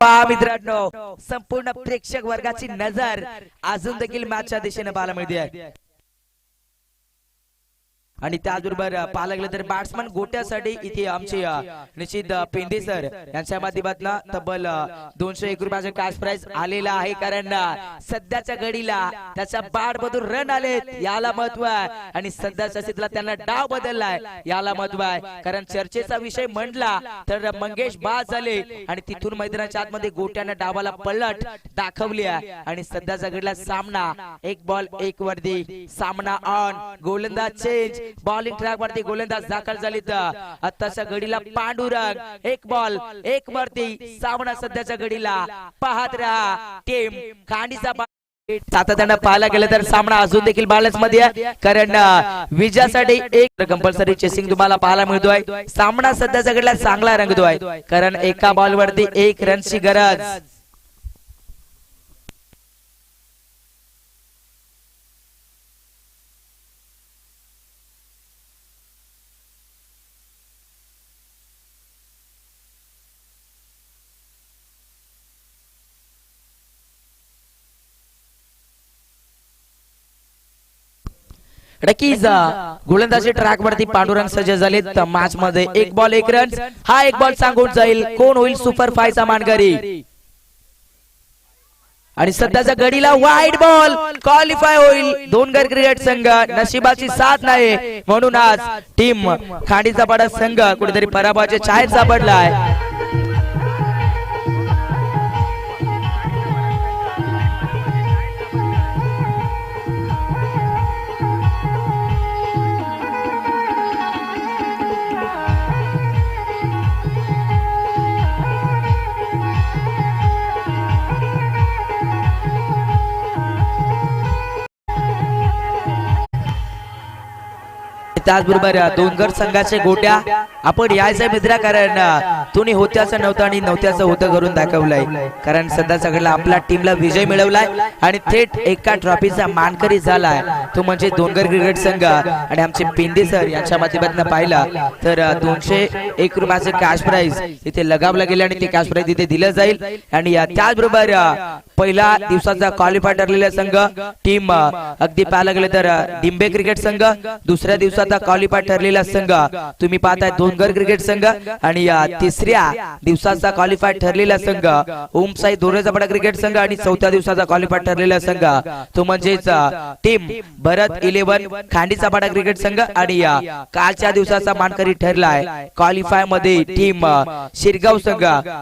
पहा मित्रांनो. संपूर्ण प्रेक्षक वर्गाची नजर अजून देखील मॅचच्या दिशेने पाहायला मिळते. आहे आणि त्याचबरोबर पाहायला गेलं तर बॅट्समन गोट्यासाठी इथे आमचे निश्चित पेंडे सर यांच्या माध्यमातून तब्बल दोनशे एक रुपयाचा कॅश प्राइज आलेला आहे. कारण सध्याच्या घडीला त्याच्या बॅट मधून रन आलेत. याला महत्त्व आहे. आणि सध्याच्या स्थितीला त्यांना डाव बदललाय. याला महत्त्व आहे. कारण चर्चेचा विषय म्हणला तर मंगेश बाद झाले. आणि तिथून मैदानाच्या आतमध्ये गोट्यानं डावाला पलट दाखवली आहे. आणि सध्याचा घडीला सामना एक बॉल एक वर्दी. सामना ऑन गोलंदाज चेंज बॉलिंग ट्रॅक वरती गोलंदाज दाखल झाली तर आताच्या घडीला पांडुरंग. एक बॉल एक वरती. सामना सध्याच्या घडीला. पाहत राहा. टीम खांडीचा सातत्यानं पाहायला गेलं तर सामना अजून देखील बॅलन्समध्ये आहे. कारण विजयासाठी एक कंपल्सरी चेसिंग तुम्हाला पाहायला मिळतोय. सामना सध्याच्या घडीला चांगला रंगतोय कारण एका बॉल वरती एक रनची गरज. अं, गोलंदाजी ट्रॅक वरती पांडुरंग सज्ज झाले मॅच मध्ये एक बॉल एक रन. हा एक बॉल सांगून जाईल. कोण होईल सुपर फाय चा मानकरी? आणि सध्याच्या घडीला वाईट बॉल क्वालिफाय होईल. दोन घर क्रिकेट संघ नशिबाची साथ नाही म्हणून आज टीम खांडीचा पाडा संघ कुठेतरी पराभवाच्या छायेत सापडलाय. त्याचबरोबर दोनगर संघाचे गोट्या आपण यायचं मित्रा कारण तुम्ही होत्याचं नव्हतं आणि नव्हत्याचं होतं करून दाखवलंय. कारण सध्या सगळ्याला आपल्या टीमला विजय मिळवलाय आणि थेट एका ट्रॉफीचा मानकरी झालाय. तो म्हणजे दोनगर क्रिकेट संघ. आणि आमचे पिंदे सर यांच्या माध्यमातून पाहिला तर दोनशे एक रुपयाचं कॅश प्राइज इथे लगावला गेले आणि ते कॅश प्राइज इथे दिलं जाईल. आणि त्याचबरोबर पहिला दिवसाचा क्वालिफाय ठरलेला संघ टीम अगदी पाहायला गेलं तर डिंबे क्रिकेट संघ. दुसऱ्या दिवसात दिवसाचा क्वालिफाय ठरलेला संघ. तुम्ही पाहताय दोनगर क्रिकेट संघ आणि अ, तिसऱ्या दिवसाचा क्वालिफाय ठरलेला संघ. ओम साई दोरेजापडा क्रिकेट संघ आणि चौथ्या दिवसाचा क्वालिफाय ठरलेला संघ. तो म्हणजेच अ, टीम भरत इलेव्हन खांडीचा पाडा क्रिकेट संघ आणि अ, कालच्या दिवसाचा मानकरी ठरलाय. क्वालिफायमध्ये टीम शिरगाव संघ.